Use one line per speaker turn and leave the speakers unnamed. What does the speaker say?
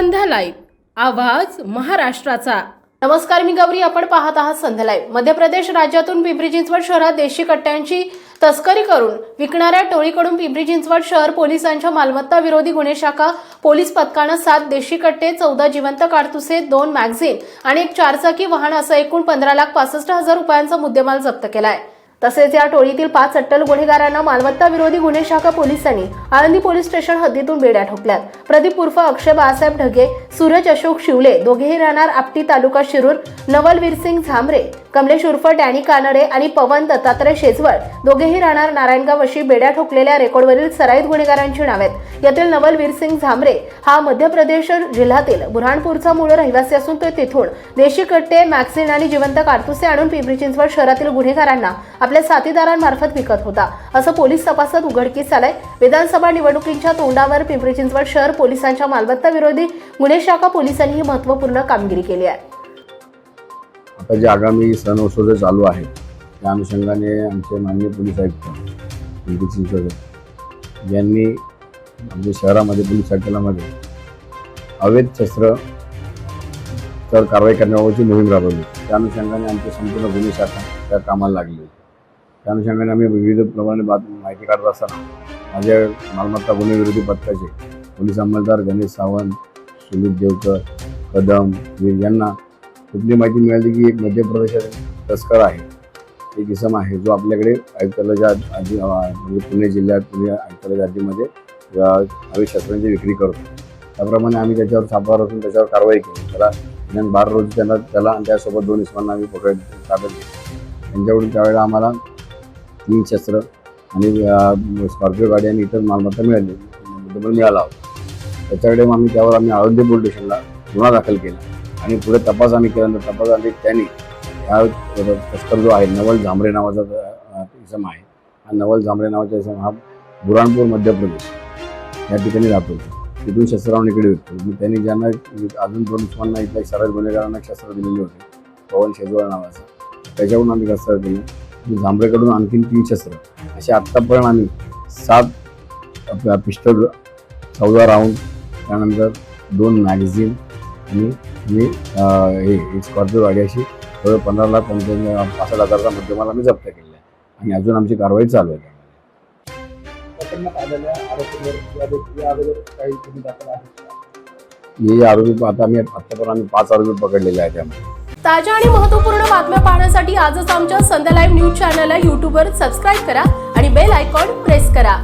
संध्या live. आवाज महाराष्ट्राचा. नमस्कार मी गौरी. आपण पाहत आहात संध्या लाईव्ह. मध्य प्रदेश राज्यातून पिंपरी चिंचवड शहरात देशी कट्ट्यांची तस्करी करून विकणाऱ्या टोळीकडून पिंपरी चिंचवड शहर पोलिसांच्या मालमत्ता विरोधी गुन्हे शाखा पोलीस पथकानं सात देशी कट्टे चौदा जिवंत काडतुसे दोन मॅगझिन आणि एक चारचाकी वाहन असं एकूण पंधरा लाख पासष्ट हजार रुपयांचा मुद्देमाल जप्त केलाय. तसेच या टोळीतील पाच अट्टल गुन्हेगारांना मालमत्ता विरोधी गुन्हे शाखा पोलिसांनी आळंदी पोलीस स्टेशन हद्दीतून बेड्या ठोकल्यात. प्रदीप उर्फ अक्षय बाळासाहेब ढगे सूरज अशोक शिवले दोघेही राहणार आपटी तालुका शिरूर नवल वीरसिंग झांबरे कमलेश उर्फ डॅनी कानडे आणि पवन दत्तात्रय शेजवळ. दोघेही राहणार नारायणगाव अशी बेड्या ठोकलेल्या रेकॉर्डवरील सराईत गुन्हेगारांची नावे आहेत यातील नवल वीरसिंग झांबरे हा मध्य प्रदेश जिल्ह्यातील बुरहाणपूरचा मूळ रहिवासी असून तो तिथून देशी कट्टे मॅक्सिन आणि जिवंत कारतुसे आणून पिंपरी चिंचवड शहरातील गुन्हेगारांना आपल्या साथीदारांमार्फत विकत होता. असं पोलीस तपासात उघडकीस आलंय. विधानसभा निवडणुकींच्या तोंडावर पिंपरी चिंचवड शहर पोलिसांच्या मालमत्ता विरोधी गुन्हे शाखा पोलिसांनी ही महत्त्वपूर्ण कामगिरी केली आहे.
आता जे आगामी सण उत्सव चालू आहे त्या अनुषंगाने आमचे माननीय पोलीस आयुक्त पिंपरी चिंचवड यांनी आमच्या शहरामध्ये पोलीस संकलनामध्ये अवैध शस्त्र तर कारवाई करण्याबाबतची मोहीम राबवली. त्या अनुषंगाने आमची संपूर्ण गुन्हे शाखा त्या कामाला लागली. त्या अनुषंगाने आम्ही विविध प्रमाणे बात माहिती काढत असताना माझ्या मालमत्ता गुन्हेविरोधी पथकाचे पोलीस अंमलदार गणेश सावंत सुमित देवकर कदम वीर यांना कुठली माहिती मिळाली की एक मध्य प्रदेशात तस्कर आहे? एक इसम आहे जो आपल्याकडे आयुक्तालयाच्या आधी म्हणजे पुणे जिल्ह्यात पुणे आयुक्तालयाच्या आधीमध्ये आम्ही शस्त्रांची विक्री करतो. त्याप्रमाणे आम्ही त्याच्यावर छापा रचून त्याच्यावर कारवाई केली. त्याला निदान बारा रोजी त्यांना त्याला आणि त्यासोबत दोन इसमांना आम्ही पकड ताब्यात घेतली त्यांच्याकडून त्यावेळेला आम्हाला तीन शस्त्र आणि स्कॉर्पिओ गाडी आणि इतर मालमत्ता मिळाली. मुद्देमाल मिळाला होता. त्याच्याकडे मग आम्ही त्यावर आम्ही आळंदी पोलीस स्टेशनला गुन्हा दाखल केला. आणि पुढे तपास आम्ही केल्यानंतर तपासामध्ये त्यांनी हा तस्कर जो आहे नवल झांबरे नावाचा इसम आहे. हा नवल झांबरे नावाचा इसम हा बुराणपूर मध्य प्रदेश या ठिकाणी राहतो. तिथून शस्त्रावून इकडे विकतो मी त्यांनी ज्यांना अजून दोन इसमांना इथल्या सरळ गुन्हेगारांना शस्त्र दिलेली होती पवन शेजवळ नावाचा. त्याच्याकडून आम्ही शस्त्र केलं झांबरेकडून आणखीन तीन शस्त्र. असे आत्तापर्यंत आम्ही सात पिस्टल चौदा राऊंड त्यानंतर दोन मॅगझिन आणि अं, हे एक स्कॉर्पिओ गाडी अशी जवळ पंधरा लाख पंचावन्न पासष्ट हजारचा मुद्देमाल आम्ही जप्त केलेला आहे. आणि अजून आमची कारवाई चालू आहे? हे आरोपी आता आम्ही आत्तापर्यंत आम्ही पाच आरोपी पकडलेले आहेत त्यामध्ये
ताज्या आणि महत्त्वपूर्ण बातम्या पाहण्यासाठी आजच आमच्या संध्या लाईव्ह न्यूज चॅनलला यूट्यूबवर सबस्क्राईब करा आणि बेल आयकॉन प्रेस करा.